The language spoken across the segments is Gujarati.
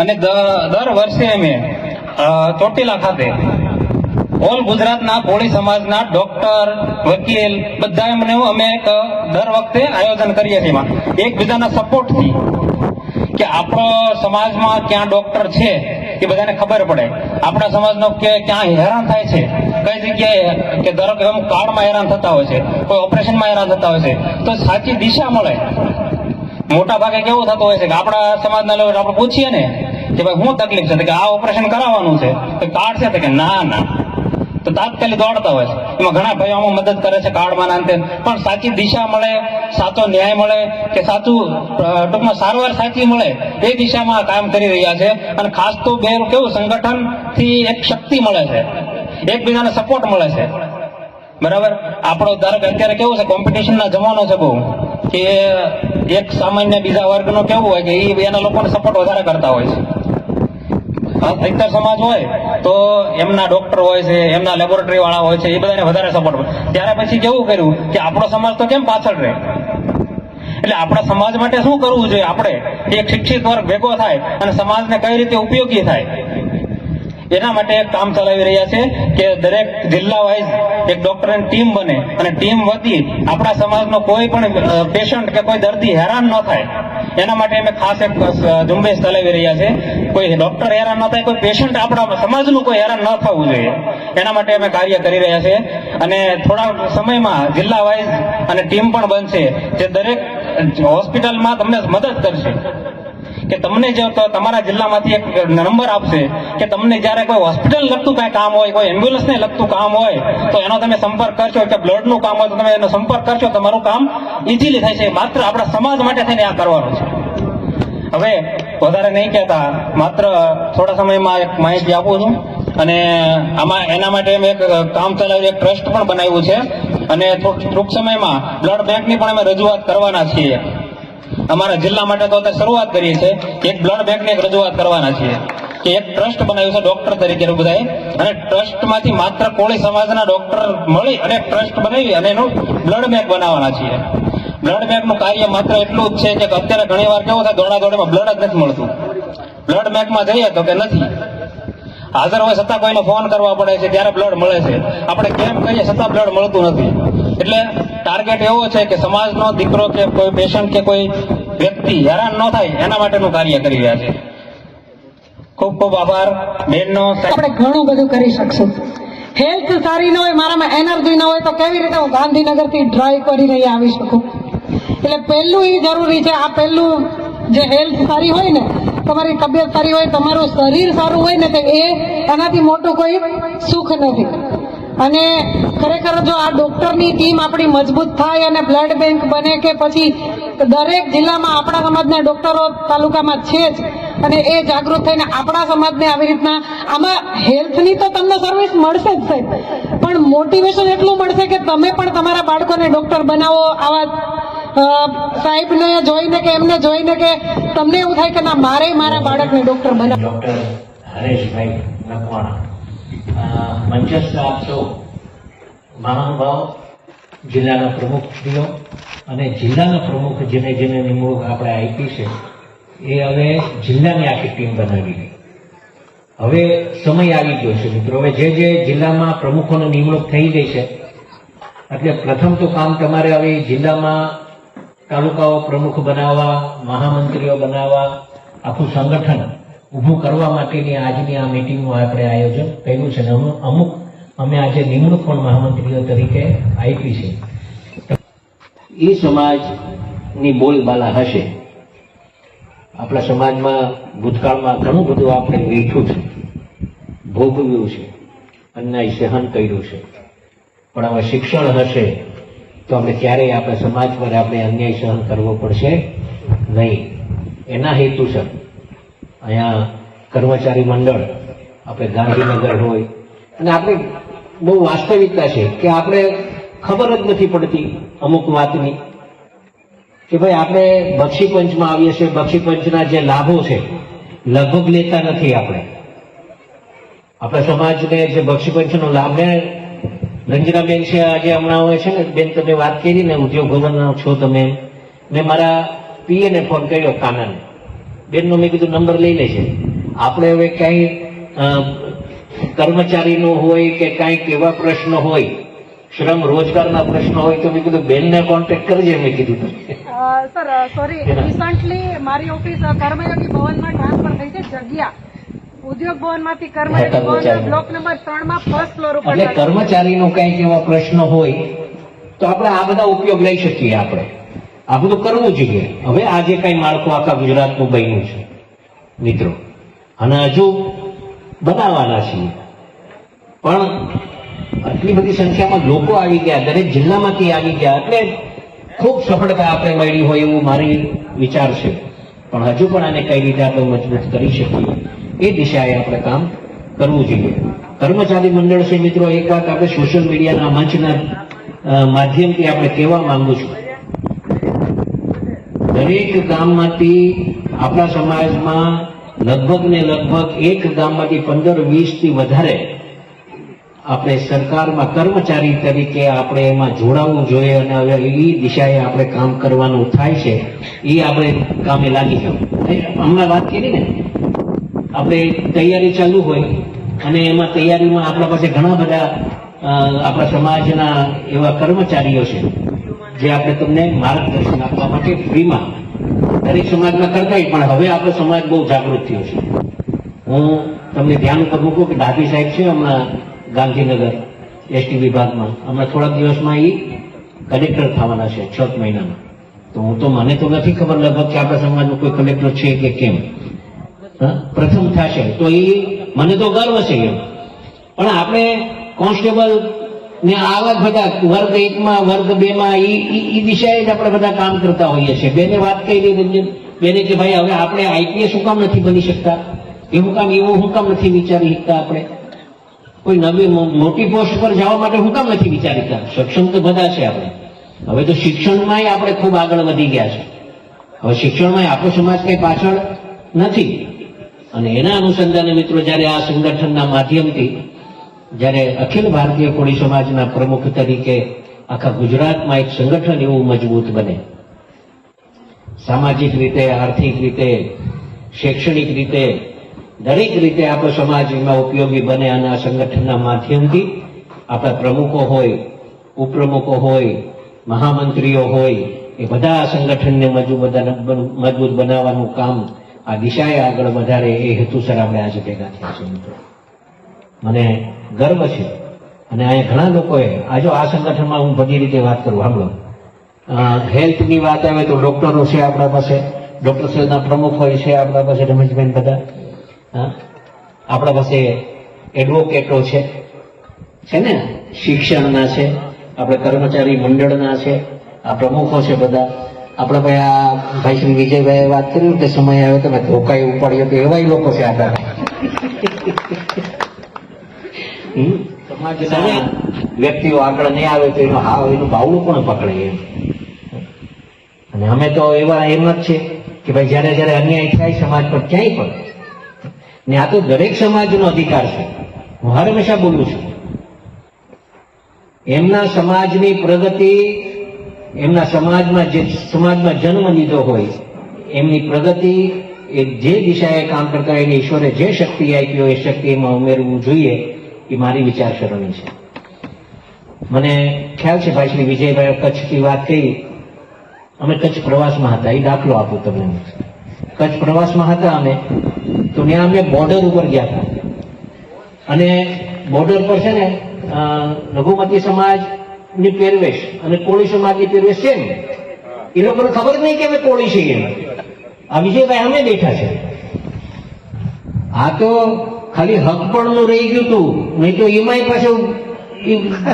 અને દર વર્ષે અમે ચોટીલા ખાતે, ઓલ ગુજરાતના કોળી સમાજના ડોક્ટર, વકીલ બધા એમને અમે એક દર વખતે આયોજન કરીએ છીએ એમાં. એકબીજાના સપોર્ટથી. કે આપણો સમાજમાં ક્યાં ડોક્ટર છે, એ બધાને ખબર પડે. આપણા સમાજનો કે, ક્યાં હેરાન થાય છે, કઈ જગ્યાએ, કે ધારો કે અમુક કાર્ડમાં હેરાન થતા હોય છે, કોઈ ઓપરેશનમાં હેરાન થતા હોય છે, તો સાચી દિશા મળે. મોટા ભાગે કેવું થતું હોય છે કે આપણા સમાજના લોકો, આપણે પૂછીએ ને કે ભાઈ શું તકલીફ છે? કે આ ઓપરેશન કરાવવાનું છે. તો કાર્ડ છે? કે ના ના. તો તાત્કાલિક દોડતા હોય છે. એમાં ઘણા ભાઈઓ આમાં મદદ કરે છે કાર્ડમાં અંતે પણ સાચી દિશા મળે, સાચો ન્યાય મળે, કે સાચું ટૂંકમાં સારવાર સાચી મળે, એ દિશામાં કામ કરી રહ્યા છે. અને ખાસ તો બે કેવું સંગઠનથી એક શક્તિ મળે છે. એકબીજાને સપોર્ટ મળે છે. બરાબર? આપણો ધારો કે અત્યારે કેવું છે? કોમ્પિટિશનના જમાનો છે બહુ. કે એક સામાન્ય બીજા વર્ગનો કેવું હોય કે એ એના લોકોને સપોર્ટ વધારે કરતા હોય છે. અધિકતર સમાજ હોય તો એમના ડોક્ટર હોય છે, એમના લેબોરેટરી વાળા હોય છે, એ બધાને વધારે સપોર્ટ ત્યારે પછી કેવું કર્યું કે આપણો સમાજ તો કેમ પાછળ રહે? એટલે આપણા સમાજ માટે શું કરવું જોઈએ આપણે? એક શિક્ષિત વર્ગ ભેગો થાય અને સમાજને કઈ રીતે ઉપયોગી થાય? એના માટે એક કામ ચલાવી રહ્યા છે કે દરેક જિલ્લા વાઇઝ એક ડોક્ટરની ટીમ બને અને ટીમ વધી આપણા સમાજનો કોઈ પણ પેશન્ટ કે કોઈ દર્દી હેરાન ન થાય. એના માટે અમે ખાસ એક ઝુંબેશ ચલાવી રહ્યા છે કોઈ ડોક્ટર હેરાન ન થાય, કોઈ પેશન્ટ આપણા સમાજનું કોઈ હેરાન ન થવું જોઈએ. એના માટે અમે કાર્ય કરી રહ્યા છે અને થોડા સમયમાં જિલ્લા વાઇઝ અને ટીમ પણ બનશે, જે દરેક હોસ્પિટલમાં તમને મદદ કરશે. કે તમને જો તમારા જિલ્લામાંથી એક નંબર આપશે કે તમને જ્યારે કોઈ હોસ્પિટલ લગતું કાંઈ કામ હોય, કોઈ એમ્બ્યુલન્સને લગતું કામ હોય, તો એનો તમે સંપર્ક કરશો કે બ્લડનું કામ હોય તો તમે એનો સંપર્ક કરશો તમારું કામ ઇઝીલી થાય છે. માત્ર આપણા સમાજ માટે થઈને આ કરવાનું છે. હવે વધારે નહીં કહેતા, માત્ર થોડા સમયમાં એક માહિતી આપું છું અને આમાં એના માટે અમે એક કામ ચલાવ્યું એક ટ્રસ્ટ પણ બનાવ્યું છે અને ટૂંક સમયમાં બ્લડ બેંકની પણ અમે રજૂઆત કરવાના છીએ. અમારા જિલ્લા માટે તો અત્યારે શરૂઆત કરી છે એક બ્લડ બેંકની એક રજૂઆત કરવાના છીએ કે એક ટ્રસ્ટ બનાવ્યું છે ડોક્ટર તરીકે બધાએ. અને ટ્રસ્ટમાંથી માત્ર કોળી સમાજના ડોક્ટર મળી અને ટ્રસ્ટ બનાવી અને એનું બ્લડ બેંક બનાવવાના છીએ. બ્લડ બેંકનું કાર્ય માત્ર એટલું જ છે કે અત્યારે ઘણી વાર કેવું થાય દોડા દોડીમાં બ્લડ જ નથી મળતું. બ્લડ બેંકમાં જઈએ તો કે નથી. હાજર હોય છતાં કોઈને ફોન કરવા પડે છે ત્યારે બ્લડ મળે છે. આપણે કેમ કરીએ છતાં બ્લડ મળતું નથી. એટલે ટાર્ગેટ એવો છે કે સમાજનો દીકરો કે કોઈ પેશન્ટ કે કોઈ વ્યક્તિ હેરાન ન થાય એના માટેનું કાર્ય કરી રહ્યા છે. ખૂબ ખૂબ આભાર, બેનનો આપણે ઘણું બધું કરી શકશું. હેલ્થ સારી ન હોય, મારામાં એનર્જી ન હોય, તો કેવી રીતે હું ગાંધીનગરથી ડ્રાઈવ કરી રહી આવી શકું? એટલે પહેલું એ જરૂરી છે, આ પહેલું જે હેલ્થ સારી હોય ને, તમારી તબિયત સારી હોય, તમારું શરીર સારું હોય ને, તો એ એનાથી મોટું કોઈ સુખ નથી. અને ખરેખર જો આ ડોક્ટરની ટીમ આપણી મજબૂત થાય અને બ્લડ બેંક બને કે પછી દરેક જિલ્લામાં આપણા સમાજના ડોક્ટરો તાલુકામાં છે જ અને એ જાગૃત થઈને આપણા સમાજને આવી રીતના આમાં હેલ્થની તો તમને સર્વિસ મળશે જ સાહેબ પણ મોટિવેશન એટલું મળશે કે તમે પણ તમારા બાળકોને ડોક્ટર બનાવો આવા સાહેબને જોઈને કે એમને જોઈને કે તમને એવું થાય કે ના મારે મારા બાળકને ડોક્ટર બનાવો ડૉક્ટર હરેશભાઈ અ, મંચસ્થ આપ મહાનુભાવ, જિલ્લાના પ્રમુખશ્રીઓ અને જિલ્લાના પ્રમુખ જેને જેને નિમણૂક આપણે આપી છે, એ હવે જિલ્લાની આખી ટીમ બનાવી ગઈ. હવે સમય આવી ગયો છે મિત્રો. હવે જે જે જિલ્લામાં પ્રમુખોની નિમણૂક થઈ ગઈ છે, એટલે પ્રથમ તો કામ તમારે હવે જિલ્લામાં તાલુકાઓ પ્રમુખ બનાવવા, મહામંત્રીઓ બનાવવા, આખું સંગઠન ઊભું કરવા માટેની આજની આ મિટિંગનું આપણે આયોજન કર્યું છે અને અમુક અમે આજે નિમણૂક પણ મહામંત્રીઓ તરીકે આપી છે. એ સમાજની બોલબાલા હશે. આપણા સમાજમાં ભૂતકાળમાં ઘણું બધું આપણે વેઠ્યું છે. ભોગવ્યું છે. અન્યાય સહન કર્યું છે. પણ હવે શિક્ષણ હશે તો આપણે ક્યારેય આપણા સમાજ પર આપણે અન્યાય સહન કરવો પડશે નહીં. એના હેતુસર અહીંયા કર્મચારી મંડળ, આપણે ગાંધીનગર હોય. અને આપણે બહુ વાસ્તવિકતા છે કે આપણે ખબર જ નથી પડતી અમુક વાતની કે ભાઈ આપણે બક્ષી પંચમાં આવીએ છીએ, બક્ષી પંચના જે લાભો છે, લગભગ લેતા નથી આપણે. આપણા સમાજને જે બક્ષી પંચનો લાભ ને રંજનાબેન છે આજે હમણાં હોય છે ને, બેન તમે વાત કરી ને ઉદ્યોગ ભવનના છો તમે, મેં મારા પીએને ફોન કર્યો કાનાને. બેનનો મેં કીધું નંબર લઈ લે છે આપણે હવે કાંઈ કર્મચારીનો હોય કે કાંઈક એવા પ્રશ્ન હોય શ્રમ રોજગારના પ્રશ્ન હોય તો મેં કીધું બેનને કોન્ટેક્ટ કરજે મેં કીધું સર સોરી રિસન્ટલી મારી ઓફિસ કર્મયોગી ભવનમાં ટ્રાન્સફર થઈ છે જગ્યા. ઉદ્યોગ ભવનમાંથી કર્મયોગી ભવન કર્મચારી. બ્લોક નંબર ત્રણમાં ફર્સ્ટ ફ્લોર ઉપર એટલે કર્મચારીનો કંઈક એવા પ્રશ્ન હોય તો આપણે આ બધા ઉપયોગ લઈ શકીએ આપણે. આ બધું કરવું જોઈએ. હવે આજે કઈ માળખું આખા ગુજરાતનું બન્યું છે, મિત્રો. અને હજુ બનાવવાના છીએ. પણ આટલી બધી સંખ્યામાં લોકો આવી ગયા, દરેક જિલ્લામાંથી આવી ગયા. એટલે ખૂબ સફળતા આપણે મળી હોય એવું મારી વિચાર છે. પણ હજુ પણ આને કઈ રીતે આપણે મજબૂત કરી શકીએ, એ દિશાએ આપણે કામ કરવું જોઈએ. કર્મચારી મંડળ છે, મિત્રો, એક વાત આપણે સોશિયલ મીડિયાના મંચના માધ્યમથી આપણે કહેવા માંગુ છું. દરેક ગામમાંથી આપણા સમાજમાં લગભગ ને લગભગ એક ગામમાંથી પંદર વીસથી વધારે આપણે સરકારમાં કર્મચારી તરીકે આપણે એમાં જોડાવવું જોઈએ અને હવે એ દિશાએ આપણે કામ કરવાનું થાય છે, એ આપણે કામે લાગી જવું હમણાં વાત કરી ને? આપણે તૈયારી ચાલુ હોય અને એમાં તૈયારીમાં આપણા પાસે ઘણા બધા આપણા સમાજના એવા કર્મચારીઓ છે, જે આપણે તમને માર્ગદર્શન આપવા માટે ફ્રીમાં દરેક સમાજમાં કરતા પણ હવે આપણો સમાજ બહુ જાગૃત થયો છે. હું તમને ધ્યાન ઉપર મૂકું કે દાદી સાહેબ છે હમણાં ગાંધીનગર એસટી વિભાગમાં. હમણાં થોડાક દિવસમાં એ કલેક્ટર થવાના છે, છ મહિનામાં. તો હું તો, મને તો નથી ખબર લગભગ કે આપણા સમાજમાં કોઈ કલેક્ટર છે કે કેમ? પ્રથમ થશે તો એ મને તો ગર્વ છે એમ. પણ આપણે કોન્સ્ટેબલ ને આવા બધા વર્ગ એકમાં, વર્ગ બે માં એ દિશાએ જ આપણે બધા કામ કરતા હોઈએ છીએ. બેને વાત કરી રંજન બેને કે ભાઈ, હવે આપણે આઈપીએસ શું કામ નથી બની શકતા? એવું કામ, એવું હું કામ નથી વિચારી શકતા આપણે? કોઈ નવી મોટી પોસ્ટ પર જવા માટે હું કામ નથી વિચારી શકતા? સક્ષમ તો બધા છે આપણે. હવે તો શિક્ષણમાંય આપણે ખૂબ આગળ વધી ગયા છે. હવે શિક્ષણમાં આપણો સમાજ કઈ પાછળ નથી. અને એના અનુસંધાને મિત્રો, જ્યારે આ સંગઠનના માધ્યમથી જ્યારે અખિલ ભારતીય કોળી સમાજના પ્રમુખ તરીકે આખા ગુજરાતમાં એક સંગઠન એવું મજબૂત બને. સામાજિક રીતે, આર્થિક રીતે, શૈક્ષણિક રીતે, દરેક રીતે આપણો સમાજ ઉપયોગી બને અને આ સંગઠનના માધ્યમથી આપણા પ્રમુખો હોય, ઉપપ્રમુખો હોય, મહામંત્રીઓ હોય, એ બધા આ સંગઠનને મજબૂત મજબૂત બનાવવાનું કામ આ દિશાએ આગળ વધારે એ હેતુસર આપણે આજે ભેગા થયા છે મિત્રો. મને ગર્વ છે. અને અહીંયા ઘણા લોકોએ આ જો આ સંગઠનમાં હું બધી રીતે વાત કરું સાંભળો હેલ્થની વાત આવે તો ડોક્ટરો છે આપણા પાસે, ડૉક્ટર સાહેબના પ્રમુખ હોય છે આપણા પાસે રમેશબેન બધા? આપણા પાસે એડવોકેટો છે. છે ને? શિક્ષણના છે, આપણે કર્મચારી મંડળના છે, આ પ્રમુખો છે બધા. આપણા ભાઈ આ, ભાઈ શ્રી વિજયભાઈએ વાત કરી કે સમય આવ્યો તમે ધોકાઈ ઉપાડ્યો તો એવાય લોકો છે આપણા? સમાજના વ્યક્તિઓ આગળ નહીં આવે તો એનો હાવ એનું બાવડું પણ પકડે એમ? અને અમે તો એવા એમ જ છે કે ભાઈ જ્યારે જ્યારે અન્યાય થાય સમાજ પર ક્યાંય પણ ને આ તો દરેક સમાજનો અધિકાર છે. હું હર હંમેશા બોલું છું. એમના સમાજની પ્રગતિ એમના સમાજમાં જે સમાજમાં જન્મ લીધો હોય એમની પ્રગતિ એ જે દિશાએ કામ કરતા હોય એને ઈશ્વરે જે શક્તિ આપી હોય એ શક્તિ એમાં ઉમેરવું જોઈએ. એ મારી વિચારસરણી છે. મને ખ્યાલ છે ભાઈ શ્રી વિજયભાઈ કચ્છથી વાત કરી. અમે કચ્છ પ્રવાસમાં હતા. એ દાખલો આપું તમને કચ્છ પ્રવાસમાં હતા અમે. તો ત્યાં અમે બોર્ડર ઉપર ગયા હતા. અને બોર્ડર પર છે ને લઘુમતી સમાજની પહેરવેશ અને કોળી સમાજની પહેરવેશ છે ને. એ લોકોને ખબર નહીં કે અમે કોળી છીએ. આ વિજયભાઈ અમે બેઠા છે. આ તો ખાલી હકપણનું રહી ગયું હતું નહીં તો એમાંય પાછું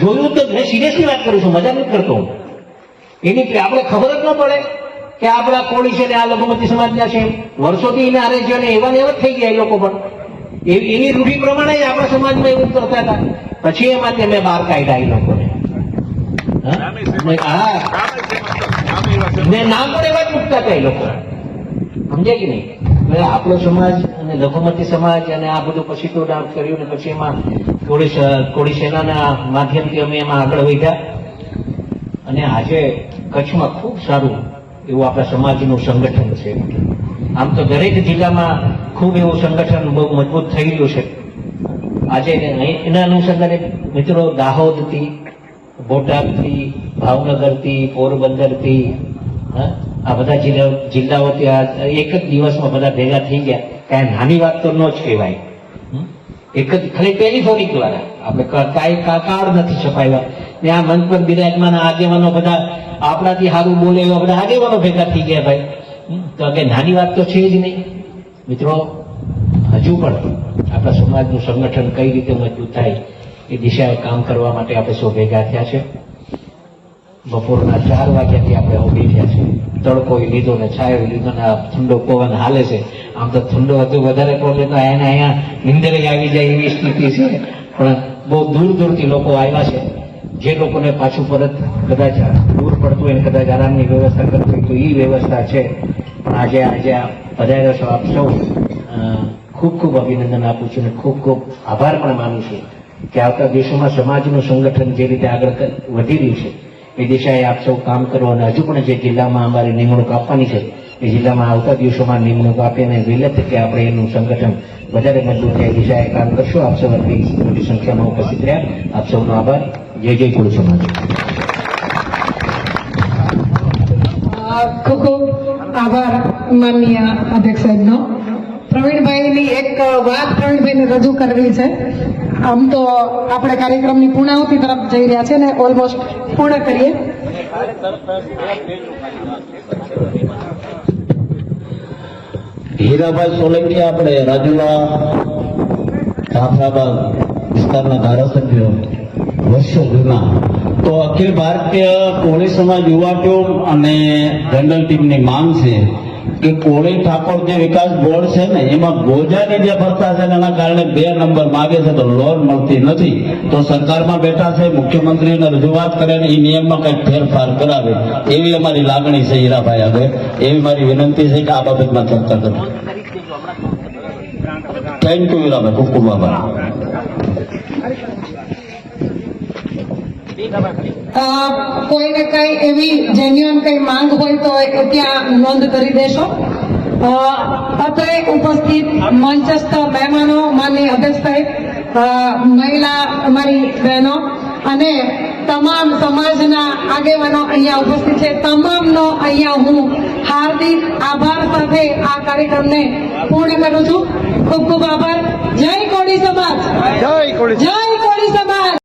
જોયું તો મેં સિરિયસલી વાત કરું છું મજા નથી કરતો એની આપણે ખબર જ ન પડે કે આપણા કોળી છે ને આ લઘુમતી સમાજના છે. વર્ષોથી એને આરે છે અને એવા ને એવા થઈ ગયા એ લોકો પણ. એની રૂઢી પ્રમાણે જ આપણા સમાજમાં એવું કરતા હતા. પછી એમાંથી મેં બહાર કાઢ્યા એ લોકોને. હા? ને નામ પણ એવા જ મૂકતા હતા એ લોકો. સમજે કે નહીં? આપણો સમાજ અને લઘુમતી સમાજ અને આ બધું પછી તો ડાન્સ કર્યું ને પછી એમાં કોળી કોળી સેનાના માધ્યમથી અમે એમાં આગળ વધ્યા. અને આજે કચ્છમાં ખૂબ સારું એવું આપણા સમાજનું સંગઠન છે. આમ તો દરેક જિલ્લામાં ખૂબ એવું સંગઠન બહુ મજબૂત થઈ ગયું છે. આજે એના અનુસંધાને મિત્રો દાહોદથી, બોટાદથી, ભાવનગરથી, પોરબંદરથી આ બધા જિલ્લા, જિલ્લાઓ ત્યાં એક જ દિવસમાં બધા ભેગા થઈ ગયા. કાંઈ નાની વાત તો ન જ કહેવાય. એક જ, ખાલી ટેલિફોનિક દ્વારા. આપણે કાંઈ કાકાર નથી છપાવ્યા. ને આ મંચ પર બિરાજમાન આગેવાનો બધા આપણાથી સારું બોલે એવા બધા આગેવાનો ભેગા થઈ ગયા ભાઈ. તો કે નાની વાત તો છે જ નહીં. મિત્રો, હજુ પણ આપણા સમાજનું સંગઠન કઈ રીતે મજબૂત થાય એ દિશાએ કામ કરવા માટે આપણે સૌ ભેગા થયા છે. બપોરના ચાર વાગ્યાથી આપણે ઊભી થયા છે. તડકો લીધો ને છાયો લીધો ને ઠંડો પવન હાલે છે. આમ તો ઠંડો હતો, વધારે પડે તો એને અહીંયા નિંદર આવી જાય એવી સ્થિતિ છે. પણ બહુ દૂર દૂરથી લોકો આવ્યા છે. જે લોકોને પાછું પરત કદાચ દૂર પડતું હોય કદાચ આરામની વ્યવસ્થા કરતી હોય તો એ વ્યવસ્થા છે. પણ આજે આજે પધાર્યા છો આપ સૌ. ખૂબ ખૂબ અભિનંદન આપું છું અને ખૂબ ખૂબ આભાર પણ માનું છું કે આવતા દિવસોમાં સમાજનું સંગઠન જે રીતે આગળ વધી રહ્યું છે, એ દિશાએ આપ સૌ કામ કરો અને હજુ પણ જે જિલ્લામાં અમારી નિમણૂક આપવાની છે એ જિલ્લામાં આવતા દિવસોમાં નિમણૂક આપીને વિલત કે આપણે એનું સંગઠન વધારે મજબૂત થાય દિશાએ કામ કરશો. આપ સૌ મોટી સંખ્યામાં ઉપસ્થિત રહ્યા. આપ સૌનો આભાર. જય જય કુળ સમાજ. ખૂબ ખૂબ આભાર માનનીય અધ્યક્ષ સાહેબનો. પ્રવીણભાઈની એક વાત પ્રવીણભાઈને રજૂ કરવી છે. આમ તો આપણે કાર્યક્રમની પૂર્ણાહુતિ તરફ જઈ રહ્યા છે ને ઓલમોસ્ટ પૂર્ણ કરીએ. હીરાભાઈ સોલંકી આપણે રાજુલા જાફરાબાદ વિસ્તારના ધારાસભ્ય વર્ષો જૂના. તો અખિલ ભારતીય કોળી સમાજ યુવા ટીમ અને જનરલ ટીમની માંગ છે કે કોળી ઠાકોર જે વિકાસ બોર્ડ છે ને એમાં ગોજાની જે ભરતા છે એના કારણે બે નંબર માગે છે તો લોન મળતી નથી. તો સરકારમાં બેઠા છે મુખ્યમંત્રીને રજૂઆત કરે ને એ નિયમમાં કંઈક ફેરફાર કરાવે. એવી અમારી લાગણી છે હીરાભાઈ આગળ. એવી મારી વિનંતી છે કે આ બાબતમાં ચર્ચા કરો થેન્ક યુ હીરાભાઈ. ખૂબ ખૂબ આભાર. કોઈને કઈ એવી જેન્યુઅન કઈ માંગ હોય તો ત્યાં નોંધ કરી દેશો. અત્રે ઉપસ્થિત મંચસ્થ મહેમાનો માનની અધ્યક્ષ સાહેબ મહિલા અમારી બહેનો અને તમામ સમાજના આગેવાનો અહીંયા ઉપસ્થિત છે. તમામનો અહીંયા હું હાર્દિક આભાર સાથે આ કાર્યક્રમને પૂર્ણ કરું છું. ખૂબ ખૂબ આભાર. જય કોળી સમાજ. જય કોળી સમાજ.